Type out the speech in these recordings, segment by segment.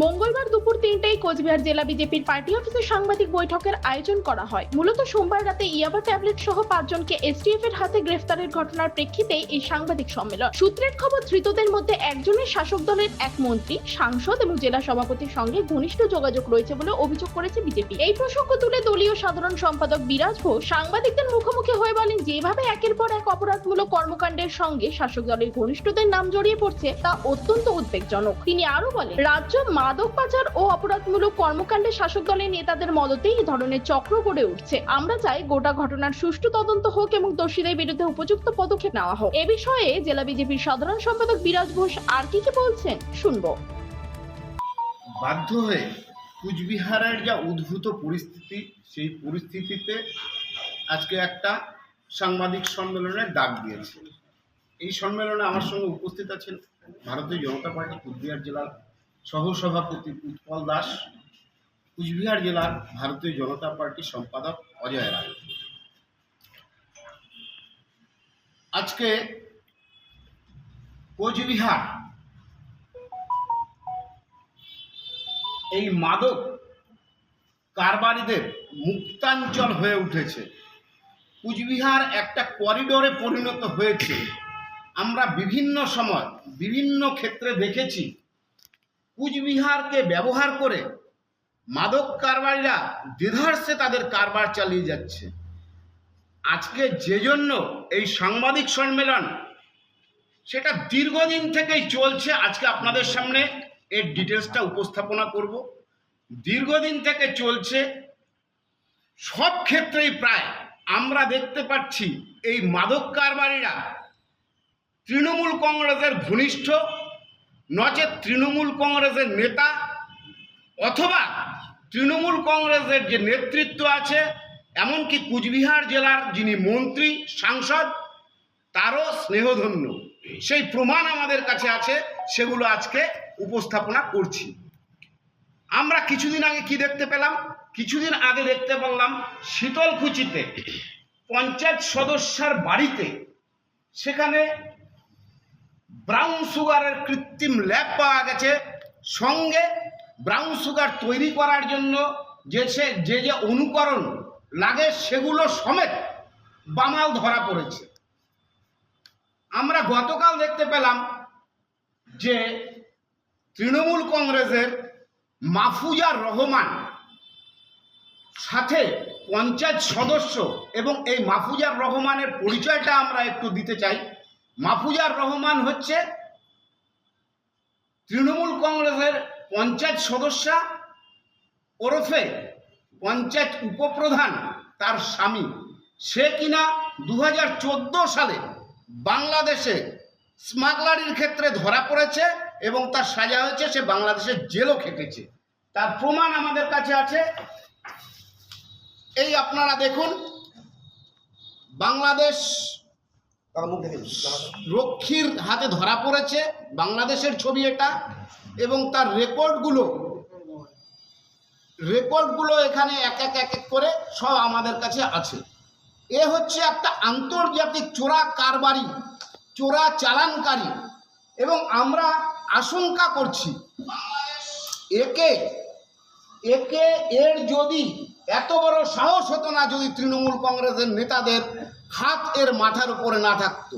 মঙ্গলবার দুপুর তিনটায় কোচবিহার জেলা বিজেপির পার্টি অফিসে সাংবাদিক বৈঠকের আয়োজন করা হয়। মূলত সোমবার রাতে ইয়াবা ট্যাবলেট সহ পাঁচজনকে এসটিএফ এর হাতে গ্রেফতারের ঘটনার প্রেক্ষিতে এই সাংবাদিক সম্মেলন। সূত্রের খবর, ধৃতদের মধ্যে একজনের শাসক দলের এক মন্ত্রী, সাংসদ এবং জেলা সভাপতির সঙ্গে ঘনিষ্ঠ যোগাযোগ রয়েছে বলে অভিযোগ করেছে বিজেপি। এই প্রসঙ্গ তুলে দলীয় সাধারণ সম্পাদক বিরাজ ঘোষ সাংবাদিকদের মুখোমুখি হয়ে বলেন, যেভাবে একের পর এক অপরাধমূলক কর্মকাণ্ডের সঙ্গে শাসক দলের ঘনিষ্ঠদের নাম জড়িয়ে পড়ছে, তা অত্যন্ত উদ্বেগজনক। তিনি আরও বলেন, রাজ্য মাদক পাচার ও অপরাধমূলক কর্মকাণ্ডে শাসক দলের নেতাদের মদতেই এই ধরনের চক্র গড়ে উঠছে। আমরা চাই গোটা ঘটনার সুষ্ঠু তদন্ত হোক এবং দোষীদের বিরুদ্ধে উপযুক্ত পদক্ষেপ নেওয়া হোক। এ বিষয়ে জেলা বিজেপির সাধারণ সম্পাদক বিরাজ ঘোষ আর কি কি বলছেন শুনব। বাধ্য হয়ে কুচবিহারের যা উদ্ভূত পরিস্থিতি, সেই পরিস্থিতিতে আজকে একটা সাংবাদিক সম্মেলনের ডাক দিয়েছে। এই সম্মেলনে আমার সঙ্গে উপস্থিত আছেন ভারতীয় জনতা পার্টি, কুচবিহার জেলার সহসভাপতি উৎপল দাস, কুচবিহার জেলার ভারতীয় জনতা পার্টি সম্পাদক অজয় রায়। আজকে কোচবিহার এই মাদক কারবারিদের মুক্তাঞ্চল হয়ে উঠেছে। কুচবিহার একটা করিডোরে পরিণত হয়েছে। আমরা বিভিন্ন সময় বিভিন্ন ক্ষেত্রে দেখেছি কুচবিহারকে ব্যবহার করে মাদক কারবারিরা দ্বিধার্সে তাদের কারবার চালিয়ে যাচ্ছে। আজকে যে জন্য এই সাংবাদিক সম্মেলন, সেটা দীর্ঘদিন থেকেই চলছে। আজকে আপনাদের সামনে এর ডিটেলসটা উপস্থাপনা করব। দীর্ঘদিন থেকে চলছে। সব ক্ষেত্রেই প্রায় আমরা দেখতে পাচ্ছি এই মাদক কারবারিরা তৃণমূল কংগ্রেসের ঘনিষ্ঠ নচেত তৃণমূল কংগ্রেসের নেতা অথবা তৃণমূল কংগ্রেসের যে নেতৃত্ব আছে, এমনকি কুচবিহার জেলার যিনি মন্ত্রী, সাংসদ, তারও স্নেহধন্য। সেই প্রমাণ আমাদের কাছে আছে, সেগুলো আজকে উপস্থাপনা করছি। আমরা কিছুদিন আগে কি দেখতে পেলাম? কিছুদিন আগে দেখতে পেলাম শীতলকুচিতে পঞ্চায়েত সদস্যার বাড়িতে সেখানে ব্রাউন সুগারের কৃত্রিম ল্যাব পাওয়া গেছে। সঙ্গে ব্রাউন সুগার তৈরি করার জন্য যে সে যে যে অনুকরণ লাগে সেগুলো সমেত বামাল ধরা পড়েছে। আমরা গতকাল দেখতে পেলাম যে তৃণমূল কংগ্রেসের মাফুজার রহমান সাথে পঞ্চায়েত সদস্য এবং এই মাফুজার রহমানের পরিচয়টা আমরা একটু দিতে চাই। মাফুজার রহমান হচ্ছে তৃণমূল কংগ্রেসের পঞ্চায়েত সদস্যা, ওরফে পঞ্চায়েত উপপ্রধান তার স্বামী। সে কিনা দু হাজার চোদ্দ সালে বাংলাদেশে স্মাগলারির ক্ষেত্রে ধরা পড়েছে এবং তার সাজা হয়েছে, সে বাংলাদেশের জেলও খেটেছে। তার প্রমাণ আমাদের কাছে আছে। এই আপনারা দেখুন, বাংলাদেশ রক্ষীর হাতে ধরা পড়েছে, বাংলাদেশের ছবি এটা, এবং তার রেকর্ডগুলো রেকর্ডগুলো এখানে এক এক এক এক করে সব আমাদের কাছে আছে। এ হচ্ছে একটা আন্তর্জাতিক চোরা কারবারি, চোরা চালানকারী, এবং আমরা আশঙ্কা করছি, একে একে এর যদি এত বড় সাহস হতো না যদি তৃণমূল কংগ্রেসের নেতাদের হাত এর মাথার উপরে না থাকতো।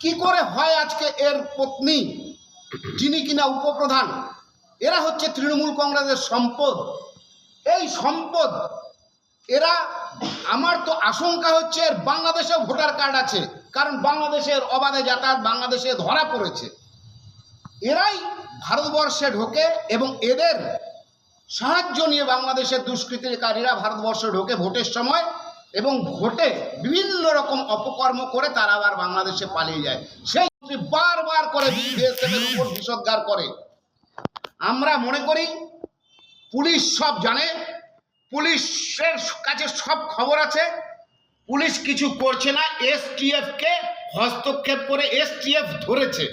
কি করে হয় আজকে এর পত্নী, যিনি কিনা উপপ্রধান, এরা হচ্ছে তৃণমূল কংগ্রেসের সম্পদ। এই সম্পদ, এরা, আমার তো আশঙ্কা হচ্ছে এর বাংলাদেশেও ভোটার কার্ড আছে, কারণ বাংলাদেশের অবাধে যাতায়াত বাংলাদেশে ধরা পড়েছে। এরাই ভারতবর্ষে ঢোকে এবং এদের সাহায্য নিয়ে বাংলাদেশের দুষ্কৃতিকারীরা ভারতবর্ষে ঢোকে ভোটের সময় এবং ভোটে বিভিন্ন রকম অপকর্ম করে তারা আবার বাংলাদেশে পালিয়ে যায়। সেই বারবার করে বিএসএফের উপর বিষোদ্গার করে। আমরা মনে করি, পুলিশ সব জানে, পুলিশের কাছে সব খবর আছে, পুলিশ কিছু করছে না, এসটিএফকে হস্তক্ষেপ করে এসটিএফ ধরেছে।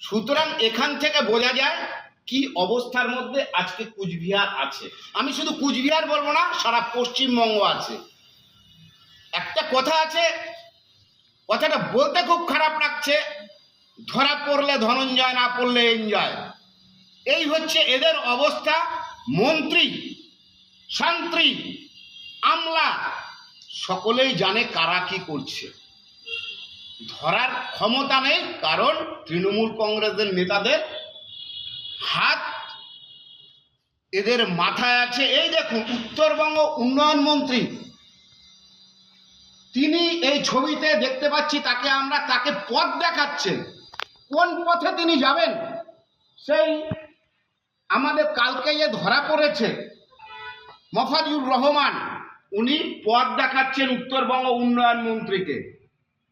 সুতরাং এখান থেকে বোঝা যায় কি অবস্থার মধ্যে আজকে কুচবিহার আছে? আমি শুধু কুচবিহার বলব না, সারা পশ্চিমবঙ্গ আছে। একটা কথা আছে, কথাটা বলতে খুব খারাপ লাগছে। ধরা পড়লে ধনঞ্জয়, না পড়লে এনজয়। এই হচ্ছে এদের অবস্থা। মন্ত্রী, শান্ত্রী, আমলা, সকলেই জানে কারা কি করছে। ধরার ক্ষমতা নেই, কারণ তৃণমূল কংগ্রেসের নেতাদের হাত এদের মাথায় আছে। এই দেখুন, উত্তরবঙ্গ উন্নয়ন মন্ত্রী। তিনি এই ছবিতে দেখতে পাচ্ছি, তাকে আমরা, তাকে পথ দেখাচ্ছেন। কোন পথে তিনি যাবেন? সেই আমাদের কালকে যে ধরা পড়েছে, মফাজুর রহমান, উনি পথ দেখাচ্ছেন উত্তরবঙ্গ উন্নয়ন মন্ত্রীকে।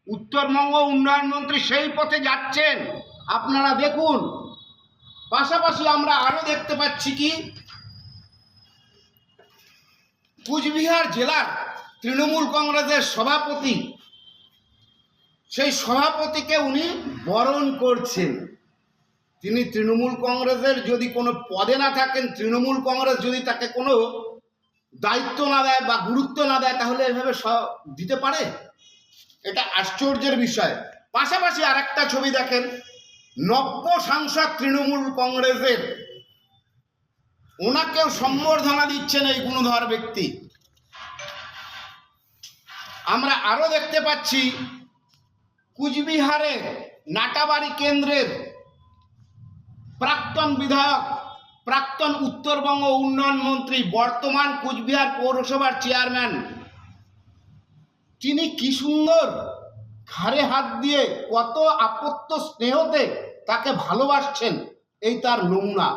উত্তরবঙ্গ উন্নয়ন মন্ত্রী সেই পথে যাচ্ছেন। আপনারা দেখুন পাশাপাশি আমরা আরও দেখতে পাচ্ছি কি? কুচবিহার জেলার তৃণমূল কংগ্রেসের সভাপতি, সেই সভাপতিকে উনি বরণ করছেন। তিনি তৃণমূল কংগ্রেসের যদি কোনো পদে না থাকেন, তৃণমূল কংগ্রেস যদি তাকে কোনো দায়িত্ব না দেয় বা গুরুত্ব না দেয়, তাহলে এভাবে স- দিতে পারে? এটা আশ্চর্যের বিষয়। পাশাপাশি আরেকটা ছবি দেখেন। নব্য সাংসদ তৃণমূল কংগ্রেসের। ওনাকেও সম্বর্ধনা দিচ্ছেন এই গুণধর ব্যক্তি। আমরা আরও দেখতে পাচ্ছি, কুচবিহারে নাটাবাড়ি কেন্দ্রের প্রাক্তন বিধায়ক, প্রাক্তন উত্তরবঙ্গ উন্নয়ন মন্ত্রী, বর্তমান কুচবিহার পৌরসভার চেয়ারম্যান। তিনি কি সুন্দর ঘাড়ে হাত দিয়ে কত আপত্ত স্নেহতে তাকে ভালোবাসছেন, এই তার নমুনা।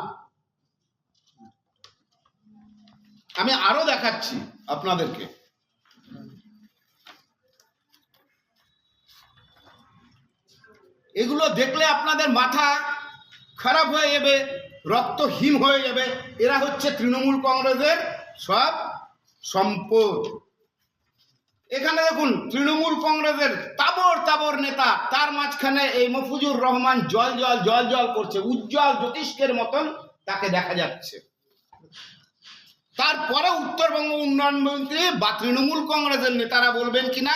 আমি আরও দেখাচ্ছি আপনাদেরকে। এগুলো দেখলে আপনাদের মাথা খারাপ হয়ে যাবে, রক্তহীন হয়ে যাবে। এরা হচ্ছে তৃণমূল কংগ্রেসের সব সম্পদ। এখানে দেখুন, তৃণমূল কংগ্রেসের তাবর তাবর নেতা, তার মাঝখানে এই মফুজুর রহমান জল জল জল জল করছে, উজ্জ্বল জ্যোতিষ্কের মতন তাকে দেখা যাচ্ছে। তারপরে উত্তরবঙ্গ উন্নয়ন মন্ত্রী বা তৃণমূল কংগ্রেসের নেতারা বলবেন কিনা?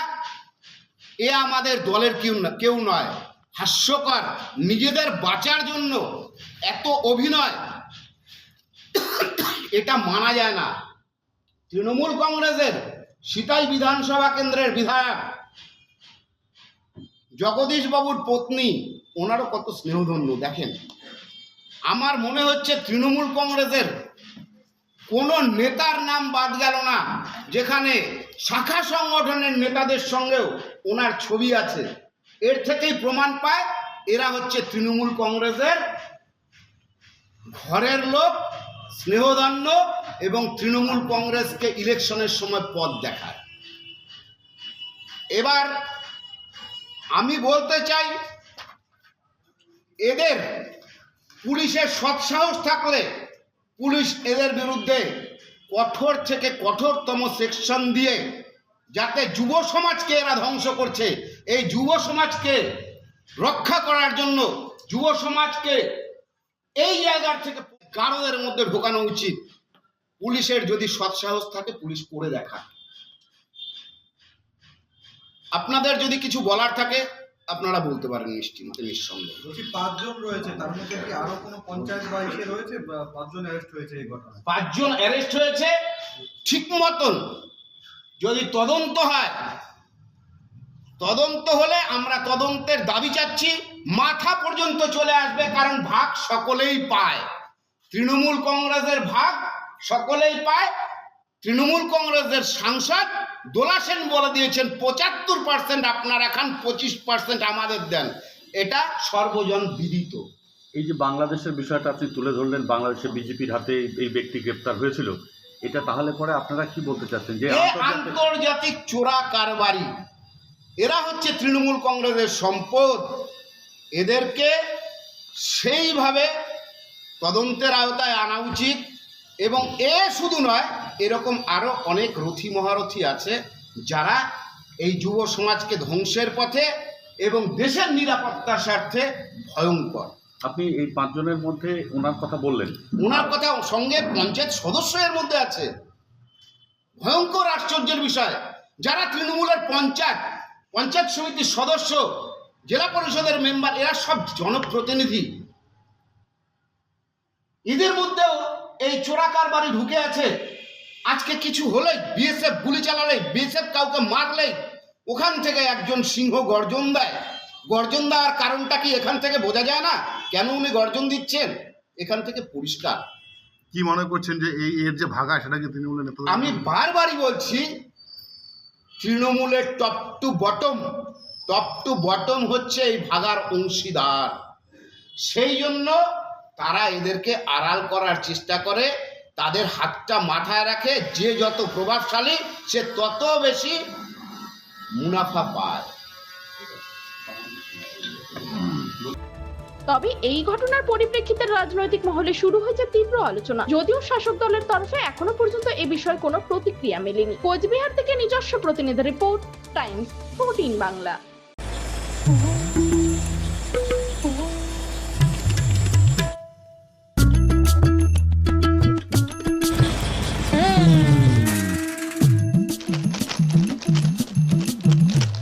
এ আমাদের দলের কেউ না, কেউ নয়। হাস্যকর, নিজেদের বাঁচার জন্য এত অভিনয়। এটা মানা যায় না। তৃণমূল কংগ্রেসের সিতাই বিধানসভা কেন্দ্রের বিধায়ক জগদীশ বাবুর পত্নী, ওনারও কত স্নেহধন্য, দেখেন। আমার মনে হচ্ছে তৃণমূল কংগ্রেসের কোনো নেতার নাম বাদ গেল না, যেখানে শাখা সংগঠনের নেতাদের সঙ্গেও ওনার ছবি আছে। এর থেকেই প্রমাণ পায়, এরা হচ্ছে তৃণমূল কংগ্রেসের ঘরের লোক, স্নেহধন্য এবং তৃণমূল কংগ্রেসকে ইলেকশনের সময় পথ দেখায়। এবার আমি বলতে চাই, এদের পুলিশের সৎসাহস থাকলে পুলিশ এদের বিরুদ্ধে কঠোর থেকে কঠোরতম সেকশন দিয়ে যাতে যুব সমাজকে এরা ধ্বংস করছে। এই যুব সমাজকে রক্ষা করার জন্য যুব সমাজকে এই জায়গার থেকে কারোদের মধ্যে ঢোকানো উচিত। পুলিশের যদি সৎসাহস থাকে, পুলিশ করে দেখা আপনাদের যদি কিছু বলার থাকে আপনারা বলতে পারেন নিশ্চিন্তে নিঃসন্দেহে। বলছি পাঁচজন রয়েছে তার মধ্যে কি আরও কোনো পঞ্চায়েত বা ইসে রয়েছে? বা পাঁচজন অ্যারেস্ট হয়েছে এই ঘটনায়? পাঁচজন অ্যারেস্ট হয়েছে ঠিক মতন। যদি তদন্ত হয় তদন্ত হলে আমরা তদন্তের দাবি চাচ্ছি মাথা পর্যন্ত চলে আসবে কারণ ভাগ সকলেই পায়। তৃণমূল কংগ্রেসের ভাগ সকলেই পায় তৃণমূল কংগ্রেসের সাংসদ দোলা সেন বলে দিয়েছেন পঁচাত্তর পার্সেন্ট আপনারা খান পঁচিশ পার্সেন্ট আমাদের দেন। এটা সর্বজন বিদিত। এই যে বাংলাদেশের বিষয়টা আপনি তুলে ধরলেন বাংলাদেশের বিজেপির হাতে এই- ব্যক্তি গ্রেপ্তার হয়েছিল এটা তাহলে পরে আপনারা কি বলতে চাচ্ছেন? যে আন্তর্জাতিক চোরা কারবারি। এরা হচ্ছে তৃণমূল কংগ্রেসের সম্পদ। এদেরকে সেইভাবে তদন্তের আওতায় আনা উচিত এবং এ শুধু নয় এরকম আরও অনেক রথী মহারথী আছে যারা এই যুব সমাজকে ধ্বংসের পথে এবং দেশের নিরাপত্তার স্বার্থে ভয়ঙ্কর। আপনি এই পাঁচজনের মধ্যে ওনার কথা বললেন। ওনার কথা সঙ্গে পঞ্চায়েত সদস্য এর মধ্যে আছে। ভয়ঙ্কর আশ্চর্যের বিষয়। যারা তৃণমূলের পঞ্চায়েত পঞ্চায়েত সমিতির সদস্য জেলা পরিষদের মেম্বার এরা সব জনপ্রতিনিধি। এদের মধ্যেও এই চোরা কারবারি ঢুকে আছে। আজকে কিছু হলেই বিএসএফ গুলি চালালে বিএসএফ কাউকে মারলে ওখান থেকে একজন সিংহ গর্জন দেয়। গর্জন দেওয়ার কারণটা কি এখান থেকে বোঝা যায় না? কেন উনি গর্জন দিচ্ছেন? এখান থেকে পরিষ্কার। কি মনে করছেন যে এই এর যে ভাগা সেটা কি তৃণমূলের নেতা আমি বারবারই বলছি তৃণমূলের top to bottom top to bottom হচ্ছে এই ভাগার অংশীদার। সেই জন্য তারা এদেরকে আড়াল করার চেষ্টা করে তাদের হাতটা মাথায় রাখে, যে যত প্রভাবশালী, সে তত বেশি মুনাফা পায়। তবে এই ঘটনার পরিপ্রেক্ষিতে রাজনৈতিক মহলে শুরু হয়েছে তীব্র আলোচনা। যদিও শাসক দলের তরফে এখনও পর্যন্ত এ বিষয়ে কোনো প্রতিক্রিয়া মেলেনি। কোচবিহার থেকে নিজস্ব প্রতিনিধি রিপোর্ট, টাইমস, ফোরটিন বাংলা।